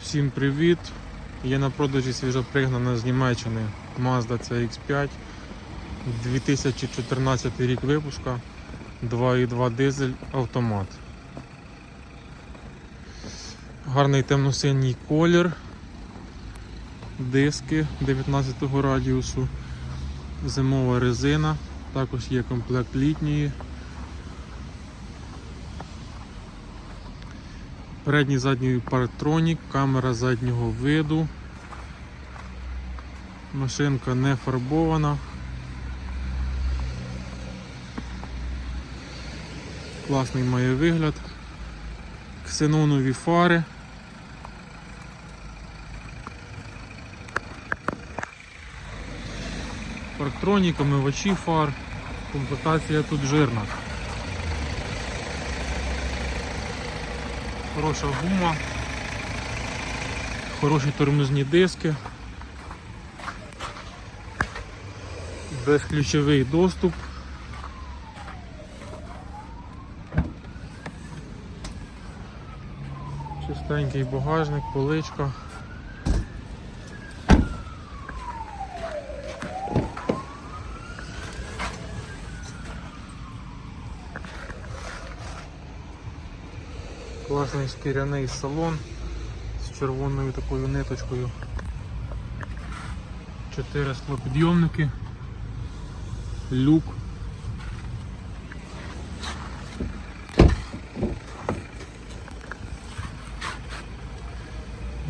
Всім привіт! Є на продажі свіжопригнана з Німеччини Mazda CX5 2014 рік випуска 2.2 дизель автомат. Гарний темно-синій колір, диски 19 радіусу, зимова резина, також є комплект літньої. Передній задній парктронік, камера заднього виду. Машинка не фарбована. Класний має вигляд. Ксенонові фари. Парктронік, омивачі фар. Комплектація тут жирна. Хороша гума, хороші тормозні диски, безключовий доступ. Чистенький багажник, поличка. Класний шкіряний салон з червоною такою ниточкою. Чотири склопідйомники, люк.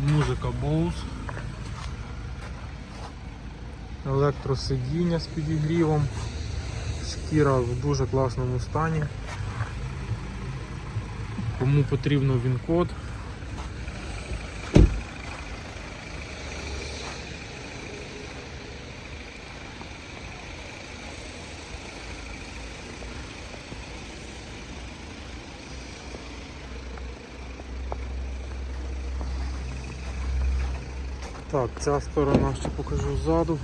Музика Bose. Електросидіння з підігрівом. Шкіра в дуже класному стані. Кому потрібно він-код. Так, ця сторона ще покажу ззаду.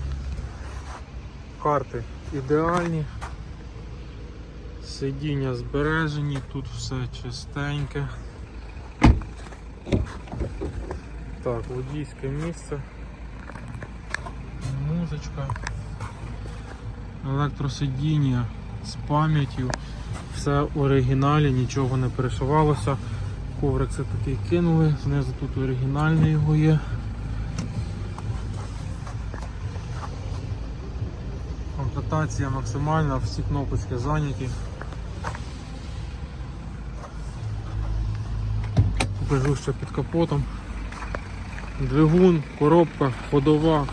Карти ідеальні. Сидіння збережені, тут все чистеньке. Так, водійське місце. Музичка. Електросидіння з пам'яттю. Все в оригіналі, нічого не перешивалося. Коврик це такий кинули, знизу тут оригінальний його є. Комплектація максимальна, всі кнопочки зайняті. Ще під капотом. Двигун, коробка, ходова.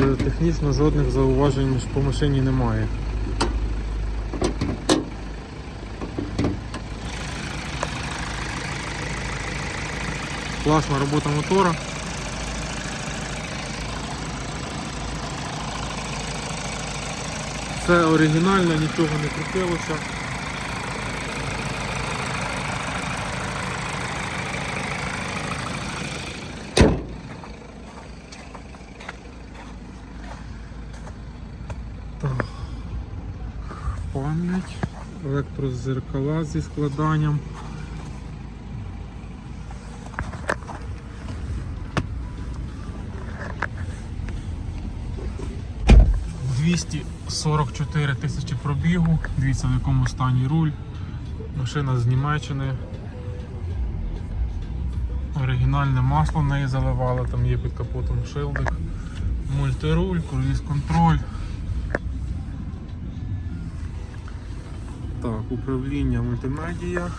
Е, Технічно жодних зауважень по машині немає. Класна робота мотора. Все оригінально, нічого не крутилося. Так. Пам'ять, електрозеркала зі складанням. Двісті 44 тисячі пробігу. Дивіться в якому стані руль. Машина з Німеччини. Оригінальне масло в неї заливали, там є під капотом шилдик. Мультируль, круїз контроль. Так, управління мультимедія.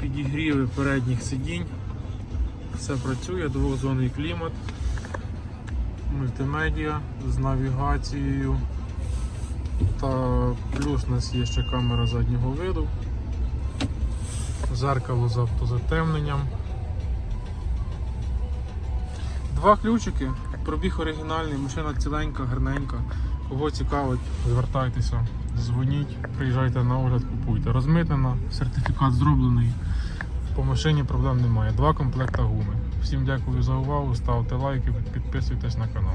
Підігріви передніх сидінь. Все працює, двохзонний клімат мультимедіа з навігацією. Та плюс у нас є ще камера заднього виду, зеркало з автозатемненням. Два ключики, пробіг оригінальний, машина ціленька, гарненька. Кого цікавить, звертайтеся, дзвоніть, приїжджайте на огляд, купуйте. Розмитнена, сертифікат зроблений. По машині проблем немає. Два комплекта гуми. Всім дякую за увагу, ставте лайки, підписуйтесь на канал.